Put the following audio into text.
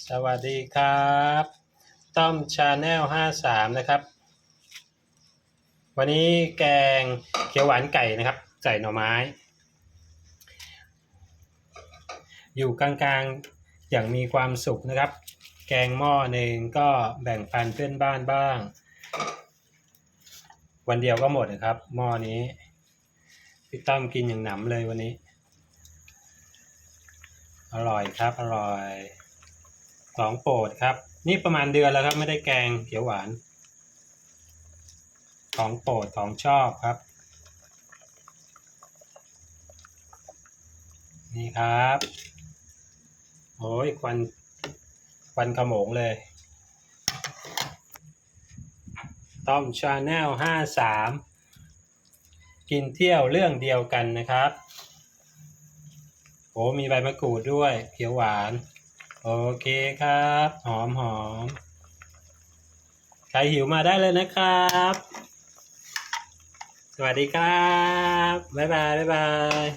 สวัสดีครับ ต้อมชาแนลห้าสามนะครับ วันนี้แกงเขียวหวานไก่นะครับ ใส่หน่อไม้ อยู่กลางๆอย่างมีความสุขนะครับ แกงหม้อหนึ่งก็แบ่งปันเพื่อนบ้านบ้าง วันเดียวก็หมดนะครับ หม้อนี้พี่ต้อมกินอย่างหนำเลยวันนี้ อร่อยครับอร่อย ของโปรดครับ นี่ประมาณเดือนแล้วครับ ไม่ได้แกงเขียวหวาน ของโปรดของชอบครับ นี่ครับโอ้ยควันควันขโมงเลย ต้อมชาแนลห้าสามกินเที่ยวเรื่องเดียวกันนะครับโอ้มีใบมะกรูดด้วยเขียวหวาน โอเคครับ หอมหอมใครหิวมาได้เลยนะครับ สวัสดีครับ บ๊ายบาย บ๊ายบาย